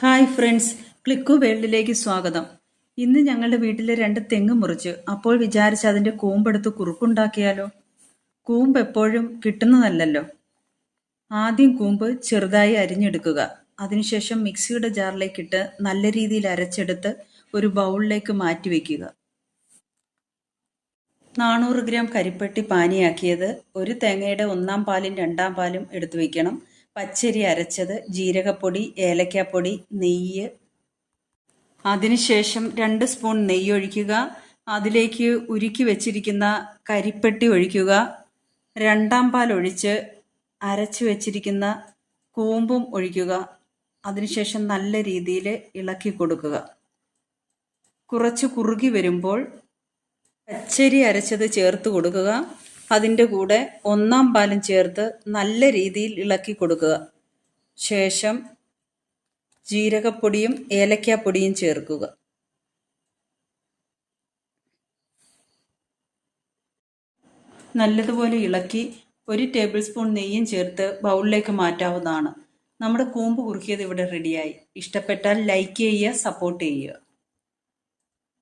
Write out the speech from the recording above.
Hi friends click വേൾഡിലേക്ക് സ്വാഗതം. ഇന്ന് ഞങ്ങളുടെ വീട്ടിലെ രണ്ട് തെങ്ങ് മുറിച്ച് അപ്പോൾ വിചാരിച്ച് അതിന്റെ കൂമ്പെടുത്ത് കുറുക്കുണ്ടാക്കിയാലോ? കൂമ്പ് എപ്പോഴും കിട്ടുന്നതല്ലല്ലോ. ആദ്യം കൂമ്പ് ചെറുതായി അരിഞ്ഞെടുക്കുക. അതിനുശേഷം മിക്സിയുടെ ജാറിലേക്കിട്ട് നല്ല രീതിയിൽ അരച്ചെടുത്ത് ഒരു ബൗളിലേക്ക് മാറ്റി വയ്ക്കുക നാനൂറ് ഗ്രാം കരിപ്പെട്ടി പാനിയാക്കിയത് ഒരു തേങ്ങയുടെ ഒന്നാം പാലും രണ്ടാം പാലും എടുത്തു വയ്ക്കണം പച്ചരി അരച്ചത് ജീരകപ്പൊടി ഏലക്കാപ്പൊടി നെയ്യ്. അതിനുശേഷം രണ്ട് സ്പൂൺ നെയ്യ് ഒഴിക്കുക. അതിലേക്ക് ഉരുക്കി വെച്ചിരിക്കുന്ന കരിപ്പെട്ടി ഒഴിക്കുക. രണ്ടാം പാൽ ഒഴിച്ച് അരച്ച് വെച്ചിരിക്കുന്ന കൂമ്പും ഒഴിക്കുക. അതിനുശേഷം നല്ല രീതിയിൽ ഇളക്കി കൊടുക്കുക. കുറച്ച് കുറുകി വരുമ്പോൾ പച്ചരി അരച്ചത് ചേർത്ത് കൊടുക്കുക. അതിന്റെ കൂടെ ഒന്നാം പാലും ചേർത്ത് നല്ല രീതിയിൽ ഇളക്കി കൊടുക്കുക. ശേഷം ജീരകപ്പൊടിയും ഏലക്കാപ്പൊടിയും ചേർക്കുക. നല്ലതുപോലെ ഇളക്കി ഒരു ടേബിൾ സ്പൂൺ നെയ്യും ചേർത്ത് ബൗളിലേക്ക് മാറ്റാവുന്നതാണ്. നമ്മുടെ കൂമ്പ് കുറുക്കിയത് ഇവിടെ റെഡിയായി ഇഷ്ടപ്പെട്ടാൽ ലൈക്ക് ചെയ്യുക സപ്പോർട്ട് ചെയ്യുക.